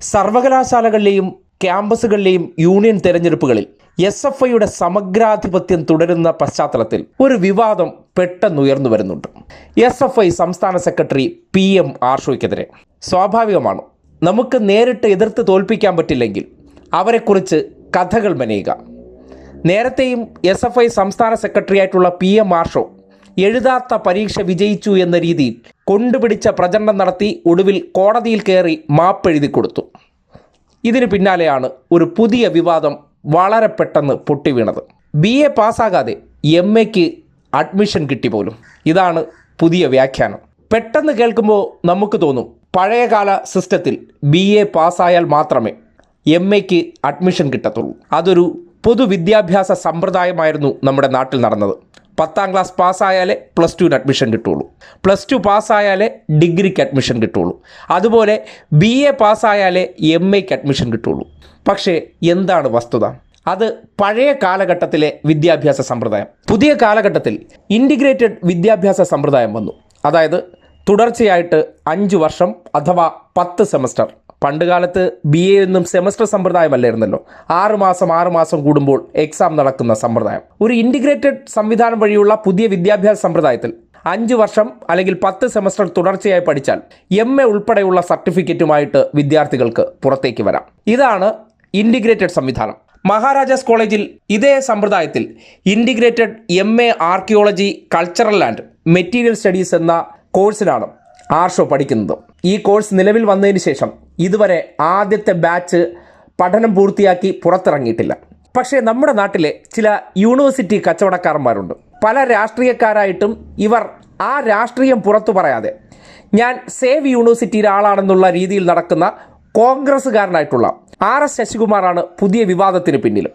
സർവകലാശാലകളിലെയും ക്യാമ്പസുകളിലെയും യൂണിയൻ തെരഞ്ഞെടുപ്പുകളിൽ S F ഐയുടെ സമഗ്രാധിപത്യം തുടരുന്ന പശ്ചാത്തലത്തിൽ ഒരു വിവാദം പെട്ടെന്ന് ഉയർന്നു വരുന്നുണ്ട്. എസ് എഫ് ഐ സംസ്ഥാന സെക്രട്ടറി പി എം ആർഷോയ്ക്കെതിരെ. സ്വാഭാവികമാണ്? നമുക്ക് നേരിട്ട് എതിർത്ത് തോൽപ്പിക്കാൻ പറ്റില്ലെങ്കിൽ അവരെക്കുറിച്ച് കഥകൾ മെനയുക. നേരത്തെയും എസ് എഫ് ഐ സംസ്ഥാന സെക്രട്ടറി ആയിട്ടുള്ള പി എം ആർഷോ എഴുതാത്ത പരീക്ഷ വിജയിച്ചു എന്ന രീതിയിൽ കൊണ്ടുപിടിച്ച പ്രചരണം നടത്തി ഒടുവിൽ കോടതിയിൽ കയറി മാപ്പെഴുതി കൊടുത്തു. ഇതിന് പിന്നാലെയാണ് ഒരു പുതിയ വിവാദം വളരെ പെട്ടെന്ന് പൊട്ടി വീണത് ബി എ പാസ്സാകാതെ എം എക്ക് അഡ്മിഷൻ കിട്ടി പോലും. ഇതാണ് പുതിയ വ്യാഖ്യാനം. പെട്ടെന്ന് കേൾക്കുമ്പോൾ നമുക്ക് തോന്നും പഴയകാല സിസ്റ്റത്തിൽ ബി എ പാസ്സായാൽ മാത്രമേ എം എക്ക് അഡ്മിഷൻ കിട്ടത്തുള്ളൂ. അതൊരു പൊതുവിദ്യാഭ്യാസ സമ്പ്രദായമായിരുന്നു നമ്മുടെ നാട്ടിൽ നടന്നത്. പത്താം ക്ലാസ് പാസ്സായാലേ പ്ലസ് ടുവിന് അഡ്മിഷൻ കിട്ടുള്ളൂ. പ്ലസ് ടു പാസ്സായാലേ ഡിഗ്രിക്ക് അഡ്മിഷൻ കിട്ടുള്ളൂ. അതുപോലെ ബി എ പാസ്സായാലേ എം എക്ക് അഡ്മിഷൻ കിട്ടുള്ളൂ. പക്ഷേ എന്താണ് വസ്തുത? അത് പഴയ കാലഘട്ടത്തിലെ വിദ്യാഭ്യാസ സമ്പ്രദായം. പുതിയ കാലഘട്ടത്തിൽ ഇന്റിഗ്രേറ്റഡ് വിദ്യാഭ്യാസ സമ്പ്രദായം വന്നു. അതായത് തുടർച്ചയായിട്ട് അഞ്ച് വർഷം അഥവാ പത്ത് സെമസ്റ്റർ പണ്ട് കാലത്ത് ബി എ എന്നും സെമസ്റ്റർ സമ്പ്രദായമല്ലായിരുന്നല്ലോ. ആറ് മാസം ആറ് മാസം കൂടുമ്പോൾ എക്സാം നടക്കുന്ന സമ്പ്രദായം. ഒരു ഇന്റിഗ്രേറ്റഡ് സംവിധാനം വഴിയുള്ള പുതിയ വിദ്യാഭ്യാസ സമ്പ്രദായത്തിൽ അഞ്ച് വർഷം അല്ലെങ്കിൽ പത്ത് സെമസ്റ്റർ തുടർച്ചയായി പഠിച്ചാൽ എം എ ഉൾപ്പെടെയുള്ള സർട്ടിഫിക്കറ്റുമായിട്ട് വിദ്യാർത്ഥികൾക്ക് പുറത്തേക്ക് വരാം. ഇതാണ് ഇന്റിഗ്രേറ്റഡ് സംവിധാനം. മഹാരാജാസ് കോളേജിൽ ഇതേ സമ്പ്രദായത്തിൽ integrated M A archaeology cultural and material studies എന്ന കോഴ്സിലാണ് ആർഷോ പഠിക്കുന്നത്. ഈ കോഴ്സ് നിലവിൽ വന്നതിന് ശേഷം ഇതുവരെ ആദ്യത്തെ ബാച്ച് പഠനം പൂർത്തിയാക്കി പുറത്തിറങ്ങിയിട്ടില്ല. പക്ഷേ നമ്മുടെ നാട്ടിലെ ചില യൂണിവേഴ്സിറ്റി കച്ചവടക്കാരന്മാരുണ്ട്. പല രാഷ്ട്രീയക്കാരായിട്ടും ഇവർ ആ രാഷ്ട്രീയം പുറത്തു പറയാതെ ഞാൻ സേവ് യൂണിവേഴ്സിറ്റിയിലെ ആളാണെന്നുള്ള രീതിയിൽ നടക്കുന്ന കോൺഗ്രസ്സുകാരനായിട്ടുള്ള ആർ എസ് ശശികുമാറാണ് പുതിയ വിവാദത്തിന് പിന്നിലും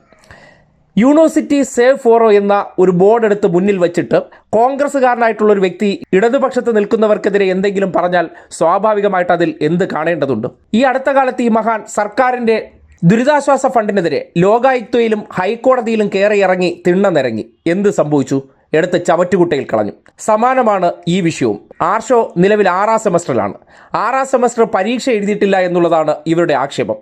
യൂണിവേഴ്സിറ്റി സേവ് ഫോറോ എന്ന ഒരു ബോർഡ് എടുത്ത് മുന്നിൽ വെച്ചിട്ട് കോൺഗ്രസ്സുകാരനായിട്ടുള്ള ഒരു വ്യക്തി ഇടതുപക്ഷത്ത് നിൽക്കുന്നവർക്കെതിരെ എന്തെങ്കിലും പറഞ്ഞാൽ സ്വാഭാവികമായിട്ട് അതിൽ എന്ത് കാണേണ്ടതുണ്ട്? ഈ അടുത്ത കാലത്ത് ഈ മഹാൻ സർക്കാരിന്റെ ദുരിതാശ്വാസ ഫണ്ടിനെതിരെ ലോകായുക്തയിലും ഹൈക്കോടതിയിലും കയറി ഇറങ്ങി തിണ്ണനിറങ്ങി എന്ത് സംഭവിച്ചു? എടുത്ത് ചവറ്റുകുട്ടയിൽ കളഞ്ഞു. സമാനമാണ് ഈ വിഷയവും. ആർഷോ നിലവിൽ ആറാം സെമസ്റ്ററിലാണ്. ആറാം സെമസ്റ്റർ പരീക്ഷ എഴുതിയിട്ടില്ല എന്നുള്ളതാണ് ഇവരുടെ ആക്ഷേപം.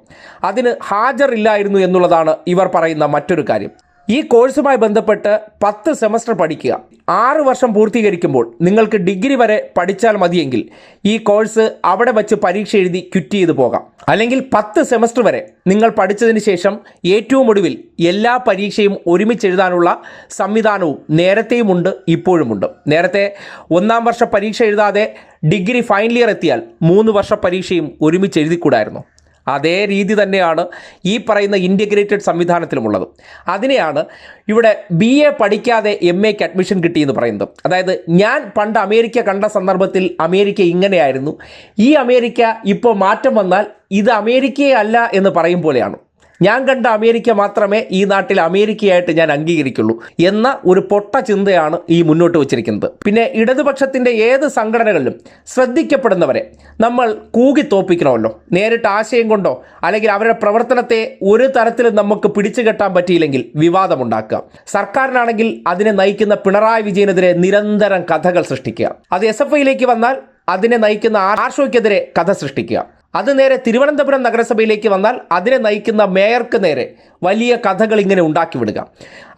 അതിന് ഹാജറില്ലായിരുന്നു എന്നുള്ളതാണ് ഇവർ പറയുന്ന മറ്റൊരു കാര്യം. ഈ കോഴ്സുമായി ബന്ധപ്പെട്ട് പത്ത് സെമസ്റ്റർ പഠിക്കുക. ആറ് വർഷം പൂർത്തീകരിക്കുമ്പോൾ നിങ്ങൾക്ക് ഡിഗ്രി വരെ പഠിച്ചാൽ മതിയെങ്കിൽ ഈ കോഴ്സ് അവിടെ വച്ച് പരീക്ഷ എഴുതി ക്വിറ്റ് ചെയ്തു പോകാം. അല്ലെങ്കിൽ പത്ത് സെമസ്റ്റർ വരെ നിങ്ങൾ പഠിച്ചതിന് ശേഷം ഏറ്റവും ഒടുവിൽ എല്ലാ പരീക്ഷയും ഒരുമിച്ച് എഴുതാനുള്ള സംവിധാനവും നേരത്തെയുമുണ്ട് ഇപ്പോഴുമുണ്ട് നേരത്തെ ഒന്നാം വർഷ പരീക്ഷ എഴുതാതെ ഡിഗ്രി ഫൈനൽ ഇയർ എത്തിയാൽ മൂന്ന് വർഷ പരീക്ഷയും ഒരുമിച്ച് എഴുതിക്കൂടായിരുന്നു. അതേ രീതി തന്നെയാണ് ഈ പറയുന്ന ഇന്റഗ്രേറ്റഡ് സംവിധാനത്തിലുമുള്ളത്. അതിനെയാണ് ഇവിടെ ബി എ പഠിക്കാതെ എം എക്ക് അഡ്മിഷൻ കിട്ടിയെന്ന് പറയുന്നത്. അതായത് ഞാൻ പണ്ട് അമേരിക്ക കണ്ട സന്ദർഭത്തിൽ അമേരിക്ക ഇങ്ങനെയായിരുന്നു. ഈ അമേരിക്ക ഇപ്പോൾ മാറ്റം വന്നാൽ ഇത് അമേരിക്കയല്ല എന്ന് പറയും പോലെയാണ്. ഞാൻ കണ്ട അമേരിക്ക മാത്രമേ ഈ നാട്ടിൽ അമേരിക്കയായിട്ട് ഞാൻ അംഗീകരിക്കുള്ളൂ എന്ന ഒരു പൊട്ട ചിന്തയാണ് ഈ മുന്നോട്ട് വച്ചിരിക്കുന്നത്. പിന്നെ ഇടതുപക്ഷത്തിന്റെ ഏത് സംഘടനകളിലും ശ്രദ്ധിക്കപ്പെടുന്നവരെ നമ്മൾ കൂകി തോപ്പിക്കണമല്ലോ. നേരിട്ട് ആശയം കൊണ്ടോ അല്ലെങ്കിൽ അവരുടെ പ്രവർത്തനത്തെ ഒരു തരത്തിലും നമുക്ക് പിടിച്ചു കെട്ടാൻ പറ്റിയില്ലെങ്കിൽ വിവാദമുണ്ടാക്കുക. സർക്കാരിനാണെങ്കിൽ അതിനെ നയിക്കുന്ന പിണറായി വിജയനെതിരെ നിരന്തരം കഥകൾ സൃഷ്ടിക്കുക. അത് എസ് എഫ് ഐയിലേക്ക് വന്നാൽ അതിനെ നയിക്കുന്ന ആർഷോയ്ക്കെതിരെ കഥ സൃഷ്ടിക്കുക. അത് നേരെ തിരുവനന്തപുരം നഗരസഭയിലേക്ക് വന്നാൽ അതിനെ നയിക്കുന്ന മേയർക്ക് നേരെ വലിയ കഥകൾ ഇങ്ങനെ ഉണ്ടാക്കി വിടുക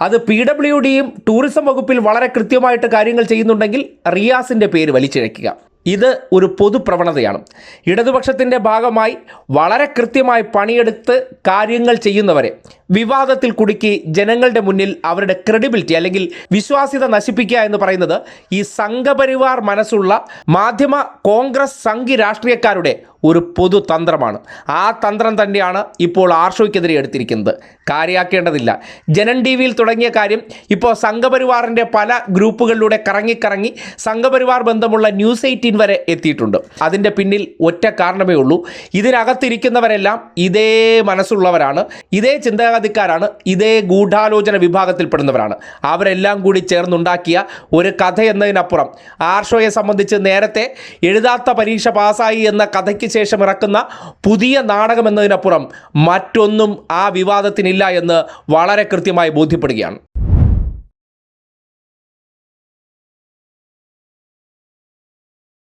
അത് പി ഡബ്ല്യു ഡിയും ടൂറിസം വകുപ്പിൽ വളരെ കൃത്യമായിട്ട് കാര്യങ്ങൾ ചെയ്യുന്നുണ്ടെങ്കിൽ റിയാസിന്റെ പേര് വലിച്ചിഴയ്ക്കുക. ഇത് ഒരു പൊതുപ്രവണതയാണ് ഇടതുപക്ഷത്തിന്റെ ഭാഗമായി വളരെ കൃത്യമായി പണിയെടുത്ത് കാര്യങ്ങൾ ചെയ്യുന്നവരെ വിവാദത്തിൽ കുടുക്കി ജനങ്ങളുടെ മുന്നിൽ അവരുടെ ക്രെഡിബിലിറ്റി അല്ലെങ്കിൽ വിശ്വാസ്യത നശിപ്പിക്കുക എന്ന് പറയുന്നത് ഈ സംഘപരിവാർ മനസ്സുള്ള മാധ്യമ കോൺഗ്രസ് സംഘി രാഷ്ട്രീയക്കാരുടെ ഒരു പൊതു തന്ത്രമാണ്. ആ തന്ത്രം തന്നെയാണ് ഇപ്പോൾ ആർഷോയ്ക്കെതിരെ എടുത്തിരിക്കുന്നത്. കാര്യമാക്കേണ്ടതില്ല ജനൻ ടി വിയിൽ തുടങ്ങിയ കാര്യം ഇപ്പോൾ സംഘപരിവാറിന്റെ പല ഗ്രൂപ്പുകളിലൂടെ കറങ്ങിക്കറങ്ങി സംഘപരിവാർ ബന്ധമുള്ള ന്യൂസ് എയ്റ്റീൻ വരെ എത്തിയിട്ടുണ്ട്. അതിന്റെ പിന്നിൽ ഒറ്റ കാരണമേ ഉള്ളൂ. ഇതിനകത്തിരിക്കുന്നവരെല്ലാം ഇതേ മനസ്സുള്ളവരാണ്. ഇതേ ചിന്താഗതിക്കാരാണ്. ഇതേ ഗൂഢാലോചന വിഭാഗത്തിൽപ്പെടുന്നവരാണ്. അവരെല്ലാം കൂടി ചേർന്നുണ്ടാക്കിയ ഒരു കഥ എന്നതിനപ്പുറം ആർഷോയെ സംബന്ധിച്ച് നേരത്തെ എഴുതാത്ത പരീക്ഷ പാസ്സായി എന്ന കഥയ്ക്ക് ശേഷം ഇറക്കുന്ന പുതിയ നാടകം എന്നതിനപ്പുറം മറ്റൊന്നും ആ വിവാദത്തിനില്ല എന്ന് വളരെ കൃത്യമായി ബോധ്യപ്പെടുകയാണ്.